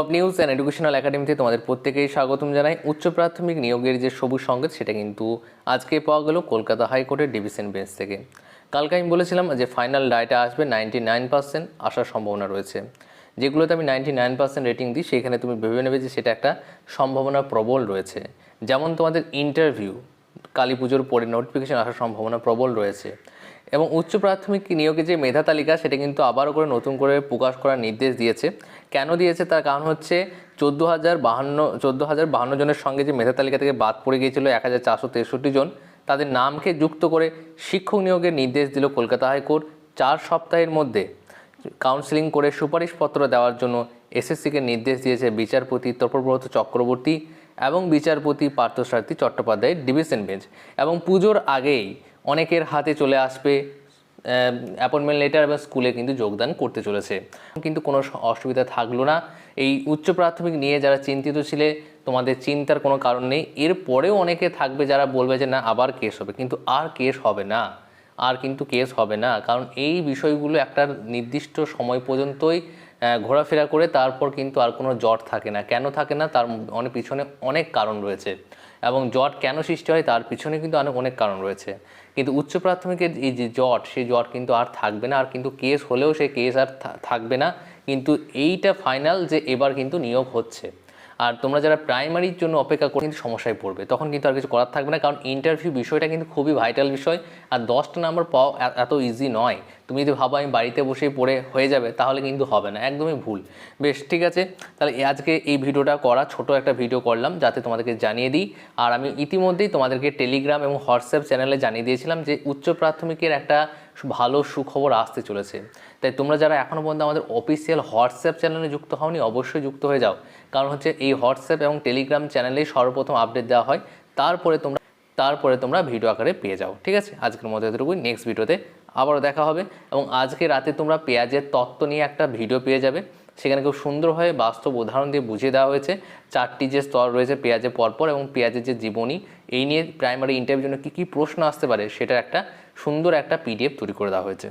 Top news and educational একাডেমিতে তোমাদের প্রত্যেকেই স্বাগতম জানাই। উচ্চ প্রাথমিক নিয়োগের যে সবুজ সংকেত, সেটা কিন্তু আজকে পাওয়া গেল কলকাতা হাইকোর্টের ডিভিশন বেঞ্চ থেকে। কালকে আমি বলেছিলাম যে ফাইনাল ডায়টা আসবে নাইনটি নাইন পার্সেন্ট আসার সম্ভাবনা রয়েছে। যেগুলোতে আমি নাইনটি নাইন পার্সেন্ট রেটিং দিই, সেখানে তুমি ভেবে নেবে যে সেটা একটা সম্ভাবনা প্রবল রয়েছে। যেমন তোমাদের ইন্টারভিউ কালী পুজোর পরে নোটিফিকেশন আসার সম্ভাবনা প্রবল রয়েছে। এবং উচ্চ প্রাথমিক নিয়োগের যে মেধা তালিকা, সেটা কিন্তু আবারও করে নতুন করে প্রকাশ করার নির্দেশ দিয়েছে। কেন দিয়েছে? তার কারণ হচ্ছে চোদ্দ হাজার বাহান্ন, চোদ্দ হাজার বাহান্ন জনের সঙ্গে যে মেধা তালিকা থেকে বাদ পড়ে গিয়েছিল এক হাজার চারশো তেষট্টি জন, তাদের নামকে যুক্ত করে শিক্ষক নিয়োগের নির্দেশ দিল কলকাতা হাইকোর্ট চার সপ্তাহের মধ্যে। কাউন্সিলিং করে সুপারিশপত্র দেওয়ার জন্য এসএসসিকে নির্দেশ দিয়েছে বিচারপতি তর্পব্রত চক্রবর্তী এবং বিচারপতি পার্থসারথী চট্টোপাধ্যায়ের ডিভিশন বেঞ্চ। এবং পুজোর আগেই অনেকের হাতে চলে আসবে অ্যাপয়েন্টমেন্ট লেটার এবং স্কুলে কিন্তু যোগদান করতে চলেছে। কিন্তু কোনো অসুবিধা থাকল না। এই উচ্চ প্রাথমিক নিয়ে যারা চিন্তিত ছিলে, তোমাদের চিন্তার কোনো কারণ নেই। এরপরেও অনেকে থাকবে যারা বলবে যে, না, আবার কেস হবে। কিন্তু আর কেস হবে না। আর কিন্তু কেস হবে না। কারণ এই বিষয়গুলো একটা নির্দিষ্ট সময় পর্যন্তই ঘোরাফেরা করে তারপর কিন্তু আর কোনো জট থাকে না। কেন থাকে না? তার অনেক পিছনে অনেক কারণ রয়েছে। এবং জট কেন সৃষ্টি হয়? তার পিছনে কিন্তু অনেক অনেক কারণ রয়েছে। কিন্তু উচ্চ প্রাথমিকের এই যে জট, সেই জট কিন্তু আর থাকবে না। আর কিন্তু কেস হলেও সেই কেস আর থাকবে না। কিন্তু এইটা ফাইনাল যে এবার কিন্তু নিয়োগ হচ্ছে। আর তোমরা যারা প্রাইমারির জন্য অপেক্ষা করে, কিন্তু সমস্যায় পড়বে, তখন কিন্তু আর কিছু করার থাকবে না, কারণ ইন্টারভিউ বিষয়টা কিন্তু খুবই ভাইটাল বিষয়। আর দশটা নাম্বার পাওয়া এত ইজি নয়। তুমি যদি ভাবো আমি বাড়িতে বসেই পড়ে হয়ে যাবে, তাহলে কিন্তু হবে না, একদমই ভুল। বেশ, ঠিক আছে? তাহলে আজকে এই ভিডিওটা করা, ছোট একটা ভিডিও করলাম, যাতে তোমাদেরকে জানিয়ে দিই। আর আমি ইতিমধ্যেই তোমাদেরকে টেলিগ্রাম এবং হোয়াটসঅ্যাপ চ্যানেলে জানিয়ে দিয়েছিলাম যে উচ্চ প্রাথমিকের একটা ভালো সুখবর আসতে চলেছে। তাই তোমরা যারা এখনও পর্যন্ত আমাদের অফিসিয়াল হোয়াটসঅ্যাপ চ্যানেলে যুক্ত হওনি, অবশ্যই যুক্ত হয়ে যাও। কারণ হচ্ছে এই হোয়াটসঅ্যাপ এবং টেলিগ্রাম চ্যানেলেই সর্বপ্রথম আপডেট দেওয়া হয়। তারপরে তোমরা তারপরে তোমরা ভিডিও আকারে পেয়ে যাও। ঠিক আছে? আজকের মধ্যে এতটুকুই। নেক্সট ভিডিওতে আবারও দেখা হবে। এবং আজকে রাতে তোমরা পেঁয়াজের তত্ত্ব নিয়ে একটা ভিডিও পেয়ে যাবে। সেখানে খুব সুন্দরভাবে বাস্তব উদাহরণ দিয়ে বুঝিয়ে দেওয়া হয়েছে। চারটি যে স্তর রয়েছে পেঁয়াজের পরপর এবং পেঁয়াজের যে জীবনী, এই নিয়ে প্রাইমারি ইন্টারভিউর জন্য কী কী প্রশ্ন আসতে পারে সেটার একটা সুন্দর একটা পিডিএফ তৈরি করে দেওয়া হয়েছে।